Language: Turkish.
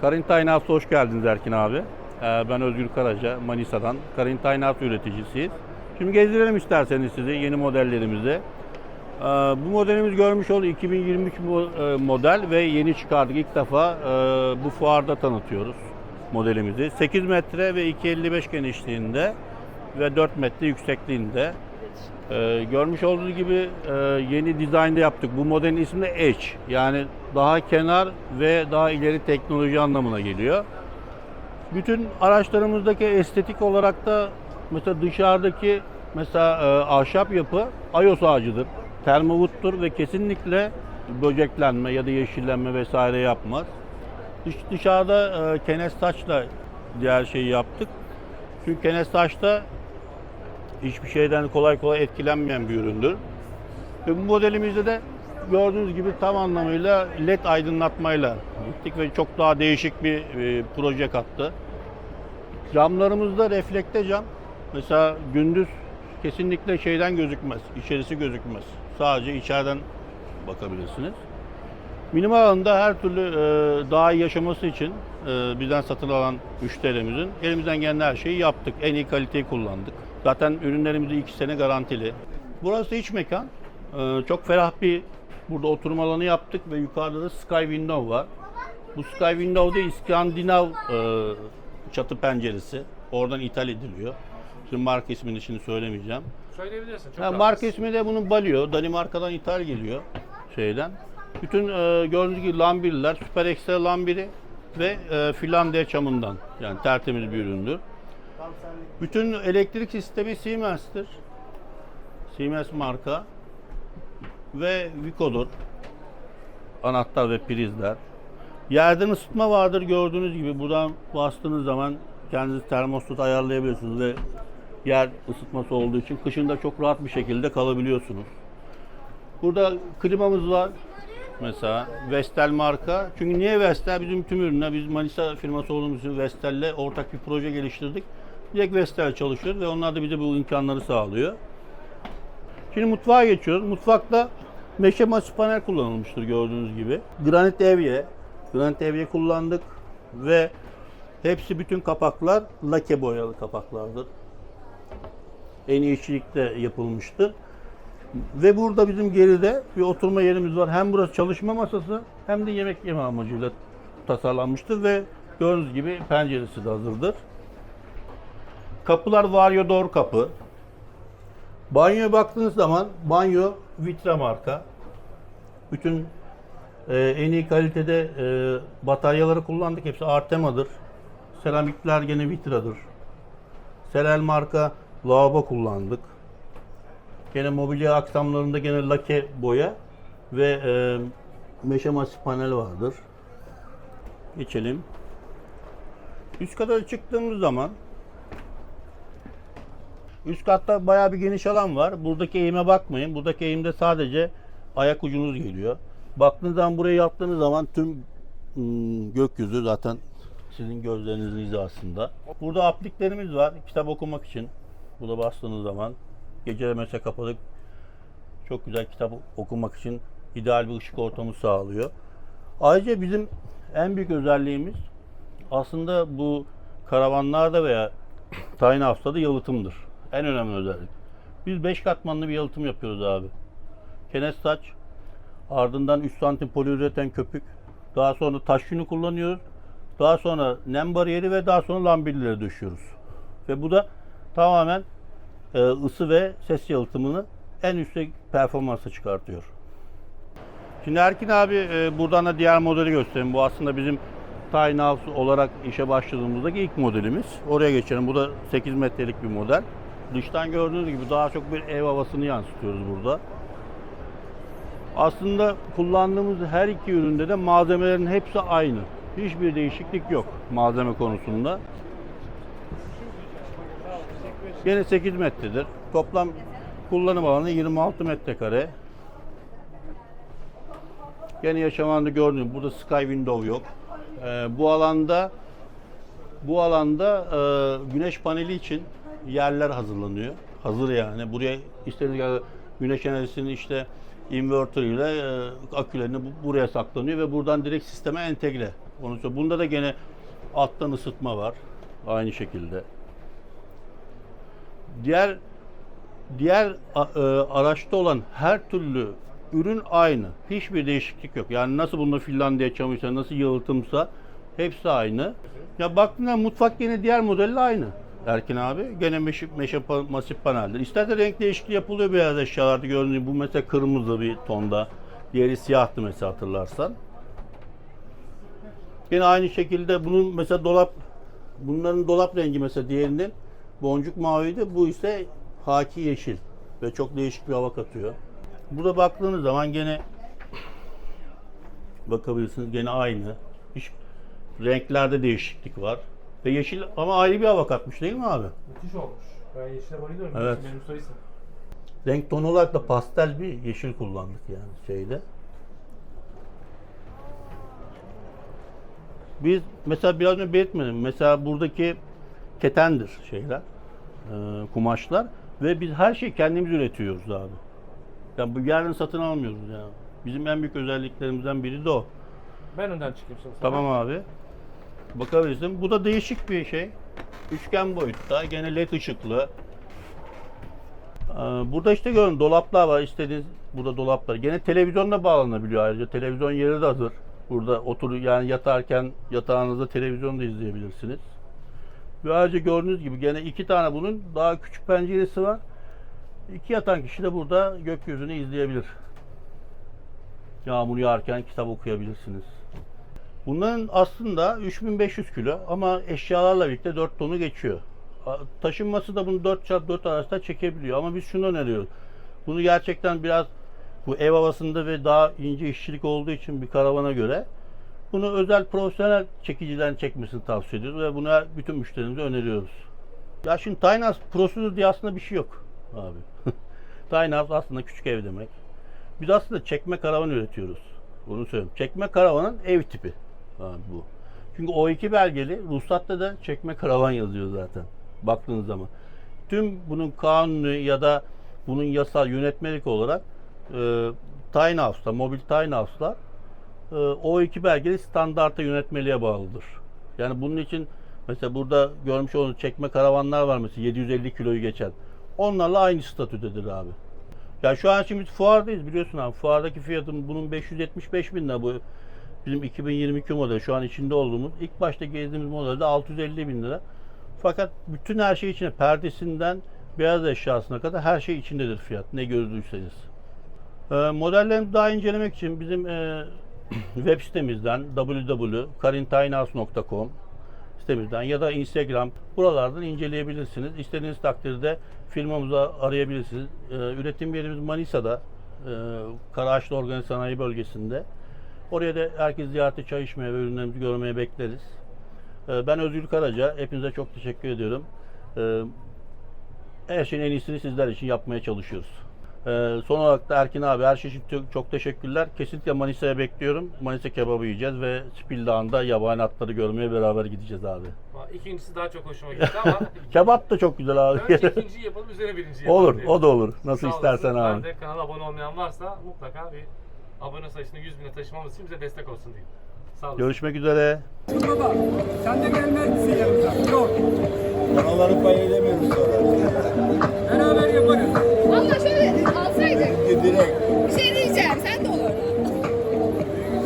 Karin Taynat'a hoş geldiniz Erkin abi. Ee, Ben Özgür Karaca, Manisa'dan. Karin Taynat üreticisiyiz. Şimdi gezdirelim isterseniz sizi yeni modellerimizi. Ee, Bu modelimiz görmüş olduğu 2023 mo- e, model ve yeni çıkardık. İlk defa e, bu fuarda tanıtıyoruz modelimizi. 8 metre ve 2.55 genişliğinde ve 4 metre yüksekliğinde. Ee, görmüş olduğunuz gibi e, yeni dizaynda yaptık. Bu modelin ismi de Edge. Yani daha kenar ve daha ileri teknoloji anlamına geliyor. Bütün araçlarımızdaki estetik olarak da mesela dışarıdaki mesela e, ahşap yapı ayos ağacıdır. Termowood'tur ve kesinlikle böceklenme ya da yeşillenme vesaire yapmaz. Dış, dışarıda e, kenes taşla diğer şeyi yaptık. Çünkü kenes taşta hiçbir şeyden kolay kolay etkilenmeyen bir üründür. Ve bu modelimizde de gördüğünüz gibi tam anlamıyla led aydınlatmayla gittik ve çok daha değişik bir e, proje kattı. Camlarımızda reflekte cam. Mesela gündüz kesinlikle şeyden gözükmez, içerisi gözükmez. Sadece içeriden bakabilirsiniz. Minimal alanda her türlü e, daha iyi yaşaması için e, bizden satın alan müşterimizin elimizden gelen her şeyi yaptık. En iyi kaliteyi kullandık. Zaten ürünlerimiz 2 sene garantili. Burası iç mekan. E, çok ferah bir burada oturma alanı yaptık ve yukarıda da Sky Window var. Bu Sky Window'da İskandinav e, çatı penceresi. Oradan ithal ediliyor. Şimdi marka ismini şimdi söylemeyeceğim. Söyleyebilirsin. Çok Ha, marka ismi de bunun Balio. Danimarka'dan ithal geliyor şeyden. Bütün e, gördüğünüz gibi lambirler, süper ekstra lambiri ve e, Finlandiya çamından. Yani tertemiz bir üründür. Bütün elektrik sistemi Siemens'tir. Siemens marka. Ve Vico'dur. Anahtar ve prizler. Yerden ısıtma vardır gördüğünüz gibi. Buradan bastığınız zaman kendiniz termostat ayarlayabiliyorsunuz ve yer ısıtması olduğu için kışında çok rahat bir şekilde kalabiliyorsunuz. Burada klimamız var. Mesela Vestel marka. Çünkü niye Vestel? Bizim tüm ürünler, biz Manisa firması olduğumuz için Vestel'le ortak bir proje geliştirdik. Vestel çalışıyor ve onlar da bize bu imkanları sağlıyor. Şimdi mutfağa geçiyoruz. Mutfakta meşe maç panel kullanılmıştır gördüğünüz gibi. Granit evye, granit evye kullandık ve hepsi bütün kapaklar lake boyalı kapaklardır. En iyi işçilikte yapılmıştır. Ve burada bizim geride bir oturma yerimiz var. Hem burası çalışma masası hem de yemek yeme amacıyla tasarlanmıştır ve gördüğünüz gibi penceresi de hazırdır. Kapılar Vario Door kapı. Banyoya baktığınız zaman banyo Vitra marka. Bütün e, en iyi kalitede e, bataryaları kullandık. Hepsi Artema'dır. Seramikler gene Vitra'dır. Serel marka lavabo kullandık. Gene mobilya aksamlarında gene lake boya ve e, meşe masif panel vardır. Geçelim. Üst kata çıktığımız zaman üst katta bayağı bir geniş alan var. Buradaki eğime bakmayın. Buradaki eğimde sadece ayak ucunuz geliyor. Baktığınız zaman buraya yattığınız zaman tüm ım, gökyüzü zaten sizin gözlerinizin hizasında. Burada apliklerimiz var kitap okumak için. Burada bastığınız zaman gece mesela kapadık. Çok güzel kitap okumak için ideal bir ışık ortamı sağlıyor. Ayrıca bizim en büyük özelliğimiz aslında bu karavanlarda veya tiny house'da da yalıtımdır. En önemli özellik. Biz 5 katmanlı bir yalıtım yapıyoruz abi. Kenes taç, ardından 3 santim poliüreten köpük, daha sonra taş yünü kullanıyoruz. Daha sonra nem bariyeri ve daha sonra lambirleri döşüyoruz. Ve bu da tamamen e, ısı ve ses yalıtımını en üst performansa çıkartıyor. Şimdi Erkin abi e, buradan da diğer modeli göstereyim. Bu aslında bizim Tiny House olarak işe başladığımızdaki ilk modelimiz. Oraya geçelim. Bu da 8 metrelik bir model. Dıştan gördüğünüz gibi daha çok bir ev havasını yansıtıyoruz burada. Aslında kullandığımız her iki üründe de malzemelerin hepsi aynı. Hiçbir değişiklik yok malzeme konusunda. Yine 8 metredir. Toplam kullanım alanı 26 metrekare. Yine yaşam alanında gördüğünüz burada sky window yok. Ee, bu alanda bu alanda e, güneş paneli için yerler hazırlanıyor. Hazır yani. Buraya istediğiniz kadar güneş enerjisini işte inverter ile e, akülerini bu- buraya saklanıyor ve buradan direkt sisteme entegre Onu sonra bunda da gene alttan ısıtma var. Aynı şekilde. Diğer diğer e, araçta olan her türlü ürün aynı. Hiçbir değişiklik yok. Yani nasıl bunda Finlandiya çamıysa, nasıl yalıtımsa hepsi aynı. Ya baktığında mutfak gene diğer modelle aynı. Erkin abi gene meşe, meşe masif paneldir. İsterse renk değişikliği yapılıyor beyaz eşyalarda gördüğünüz gibi. Bu mesela kırmızı bir tonda. Diğeri siyahtı mesela hatırlarsan. Yine aynı şekilde bunun mesela dolap bunların dolap rengi mesela diğerinin boncuk maviydi. Bu ise haki yeşil ve çok değişik bir hava katıyor. Burada baktığınız zaman gene bakabilirsiniz gene aynı. Hiç renklerde değişiklik var. Ve yeşil ama ayrı bir hava katmış değil mi abi? Müthiş olmuş. Ben yeşile bayılıyorum. Evet. Benim soyisim. Renk tonu olarak da pastel bir yeşil kullandık yani şeyde. Biz mesela biraz önce belirtmedim. Mesela buradaki ketendir şeyler, e, kumaşlar ve biz her şeyi kendimiz üretiyoruz abi. Yani bu yarın satın almıyoruz yani. Bizim en büyük özelliklerimizden biri de o. Ben önden çıkayım şimdi. Tamam abi. Bakabilirsin. Bu da değişik bir şey. Üçgen boyutta. Gene led ışıklı. Ee, Burada işte görün dolaplar var. İstediğiniz burada dolaplar. Gene televizyonla bağlanabiliyor ayrıca. Televizyon yeri de hazır. Burada otur yani yatarken yatağınızda televizyon da izleyebilirsiniz. Ve ayrıca gördüğünüz gibi gene iki tane bunun daha küçük penceresi var. İki yatan kişi de burada gökyüzünü izleyebilir. Yağmur yağarken kitap okuyabilirsiniz. Bunların aslında 3500 kilo ama eşyalarla birlikte 4 tonu geçiyor. Taşınması da bunu 4x4 araçta çekebiliyor ama biz şunu öneriyoruz. Bunu gerçekten biraz bu ev havasında ve daha ince işçilik olduğu için bir karavana göre bunu özel profesyonel çekiciden çekmesini tavsiye ediyoruz ve bunu bütün müşterimize öneriyoruz. Ya şimdi Tiny House prosedür diye aslında bir şey yok abi. Tiny House aslında küçük ev demek. Biz aslında çekme karavan üretiyoruz. Bunu söyleyeyim. Çekme karavanın ev tipi abi bu. Çünkü O2 belgeli ruhsatta da çekme karavan yazıyor zaten. Baktığınız zaman. Tüm bunun kanunu ya da bunun yasal yönetmelik olarak e, Tiny House'lar, mobil Tiny House'lar e, O2 belgeli standarta yönetmeliğe bağlıdır. Yani bunun için mesela burada görmüş olduğunuz çekme karavanlar var mesela 750 kiloyu geçen. Onlarla aynı statüdedir abi. Ya şu an şimdi fuardayız biliyorsun abi. Fuardaki fiyatım bunun 575 bin lira bu. Bizim 2022 model şu an içinde olduğumuz. ilk başta gezdiğimiz modelde 650 bin lira. Fakat bütün her şey içinde perdesinden beyaz eşyasına kadar her şey içindedir fiyat. Ne gördüyseniz. Ee, modellerimizi daha incelemek için bizim e, web sitemizden www.karintinehouse.com sitemizden ya da Instagram buralardan inceleyebilirsiniz. İstediğiniz takdirde firmamızı arayabilirsiniz. Ee, üretim yerimiz Manisa'da, e, Karaağaçlı Organize Sanayi Bölgesi'nde. Oraya da herkes ziyarete çay içmeye ve ürünlerimizi görmeye bekleriz. Ee, ben Özgür Karaca. Hepinize çok teşekkür ediyorum. Ee, her şeyin en iyisini sizler için yapmaya çalışıyoruz. Ee, son olarak da Erkin abi her şey için çok, teşekkürler. Kesinlikle Manisa'ya bekliyorum. Manisa kebabı yiyeceğiz ve Spil Dağı'nda yabani atları görmeye beraber gideceğiz abi. İkincisi daha çok hoşuma gitti ama Kebap da çok güzel abi. önce ikinciyi yapalım üzerine birinciyi yapalım. olur, diye. o da olur. Nasıl Sağ istersen olasın. abi. Ben de kanala abone olmayan varsa mutlaka bir abone sayısını 100 bine taşımamız için bize destek olsun diyeyim. Sağ olun. Görüşmek üzere. Baba, sen de gelmez misin yanımıza? Yok, Onları pay edemiyoruz sonra. beraber yaparız.